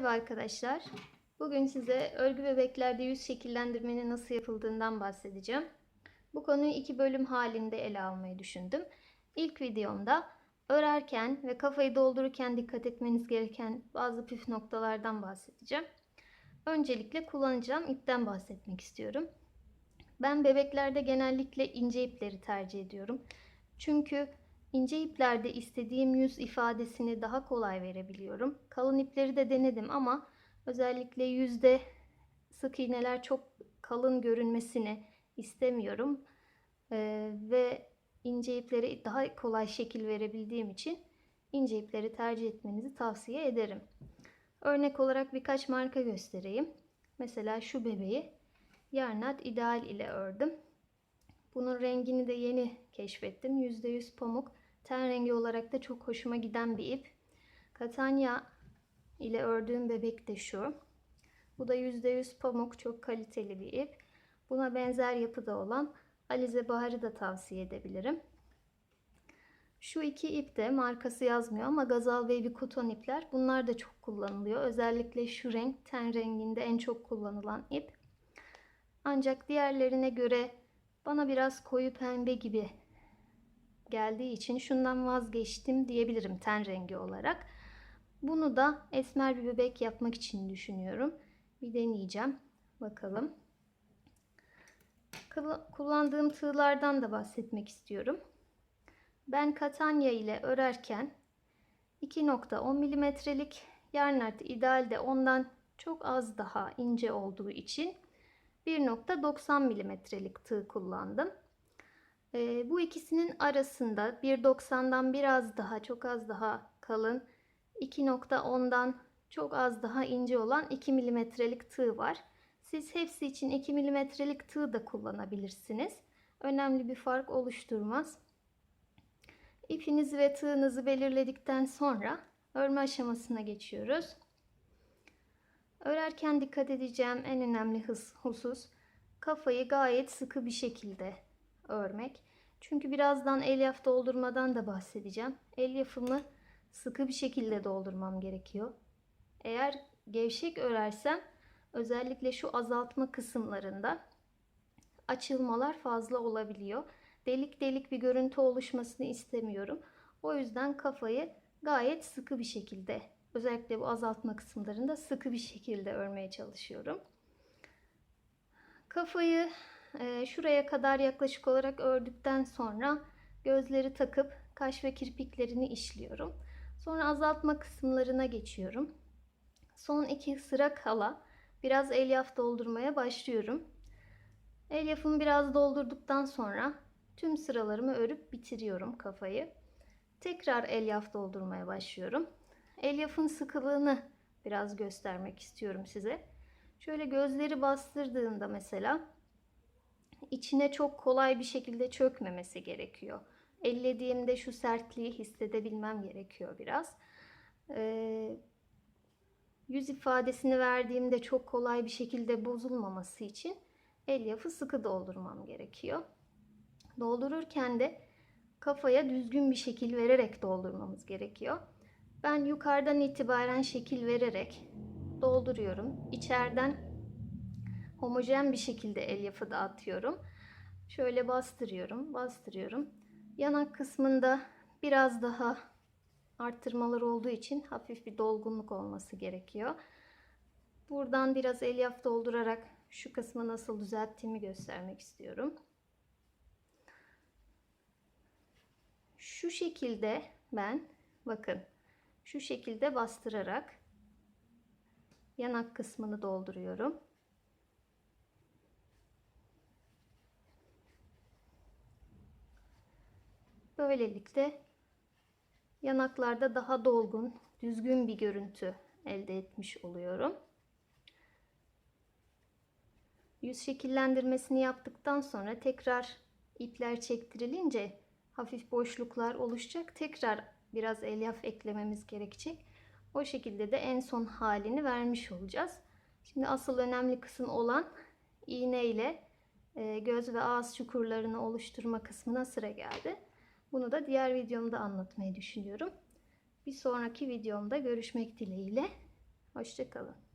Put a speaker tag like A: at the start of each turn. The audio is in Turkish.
A: Merhaba arkadaşlar. Bugün size örgü bebeklerde yüz şekillendirmenin nasıl yapıldığından bahsedeceğim. Bu konuyu iki bölüm halinde ele almayı düşündüm. İlk videomda örerken ve kafayı doldururken dikkat etmeniz gereken bazı püf noktalardan bahsedeceğim. Öncelikle kullanacağım ipten bahsetmek istiyorum. Ben bebeklerde genellikle ince ipleri tercih ediyorum. Çünkü ince iplerde istediğim yüz ifadesini daha kolay verebiliyorum. Kalın ipleri de denedim ama özellikle yüzde sık iğneler çok kalın görünmesini istemiyorum. Ee, ve ince ipleri daha kolay şekil verebildiğim için ince ipleri tercih etmenizi tavsiye ederim. Örnek olarak birkaç marka göstereyim. Mesela şu bebeği Yarnat İdeal ile ördüm. Bunun rengini de yeni keşfettim. %100 pamuk. Ten rengi olarak da çok hoşuma giden bir ip. Katanya ile ördüğüm bebek de şu. Bu da %100 pamuk. Çok kaliteli bir ip. Buna benzer yapıda olan Alize Bahar'ı da tavsiye edebilirim. Şu iki ip de markası yazmıyor ama Gazal Baby Cotton ipler. Bunlar da çok kullanılıyor. Özellikle şu renk ten renginde en çok kullanılan ip. Ancak diğerlerine göre bana biraz koyu pembe gibi geldiği için şundan vazgeçtim diyebilirim ten rengi olarak. Bunu da esmer bir bebek yapmak için düşünüyorum. Bir deneyeceğim. Bakalım. Kullandığım tığlardan da bahsetmek istiyorum. Ben katanya ile örerken 2.10 milimetrelik yarnart idealde ondan çok az daha ince olduğu için 1.90 milimetrelik tığ kullandım. E, bu ikisinin arasında 1.90'dan biraz daha çok az daha kalın 2.10'dan çok az daha ince olan 2 milimetrelik tığ var. Siz hepsi için 2 milimetrelik tığ da kullanabilirsiniz. Önemli bir fark oluşturmaz. İpinizi ve tığınızı belirledikten sonra örme aşamasına geçiyoruz. Örerken dikkat edeceğim en önemli husus kafayı gayet sıkı bir şekilde örmek. Çünkü birazdan elyaf doldurmadan da bahsedeceğim. Elyafımı sıkı bir şekilde doldurmam gerekiyor. Eğer gevşek örersem özellikle şu azaltma kısımlarında açılmalar fazla olabiliyor. Delik delik bir görüntü oluşmasını istemiyorum. O yüzden kafayı gayet sıkı bir şekilde özellikle bu azaltma kısımlarında sıkı bir şekilde örmeye çalışıyorum. Kafayı e, şuraya kadar yaklaşık olarak ördükten sonra gözleri takıp kaş ve kirpiklerini işliyorum. Sonra azaltma kısımlarına geçiyorum. Son iki sıra kala biraz elyaf doldurmaya başlıyorum. Elyafımı biraz doldurduktan sonra tüm sıralarımı örüp bitiriyorum kafayı. Tekrar elyaf doldurmaya başlıyorum. Elyafın sıkılığını biraz göstermek istiyorum size. Şöyle gözleri bastırdığında mesela içine çok kolay bir şekilde çökmemesi gerekiyor. Ellediğimde şu sertliği hissedebilmem gerekiyor biraz. Ee, yüz ifadesini verdiğimde çok kolay bir şekilde bozulmaması için elyafı sıkı doldurmam gerekiyor. Doldururken de kafaya düzgün bir şekil vererek doldurmamız gerekiyor. Ben yukarıdan itibaren şekil vererek dolduruyorum. İçeriden homojen bir şekilde elyafı dağıtıyorum. Şöyle bastırıyorum, bastırıyorum. Yanak kısmında biraz daha arttırmalar olduğu için hafif bir dolgunluk olması gerekiyor. Buradan biraz elyaf doldurarak şu kısmı nasıl düzelttiğimi göstermek istiyorum. Şu şekilde ben bakın şu şekilde bastırarak yanak kısmını dolduruyorum. Böylelikle yanaklarda daha dolgun, düzgün bir görüntü elde etmiş oluyorum. Yüz şekillendirmesini yaptıktan sonra tekrar ipler çektirilince hafif boşluklar oluşacak. Tekrar biraz elyaf eklememiz gerekecek. O şekilde de en son halini vermiş olacağız. Şimdi asıl önemli kısım olan iğne ile e, göz ve ağız çukurlarını oluşturma kısmına sıra geldi. Bunu da diğer videomda anlatmayı düşünüyorum. Bir sonraki videomda görüşmek dileğiyle. Hoşçakalın.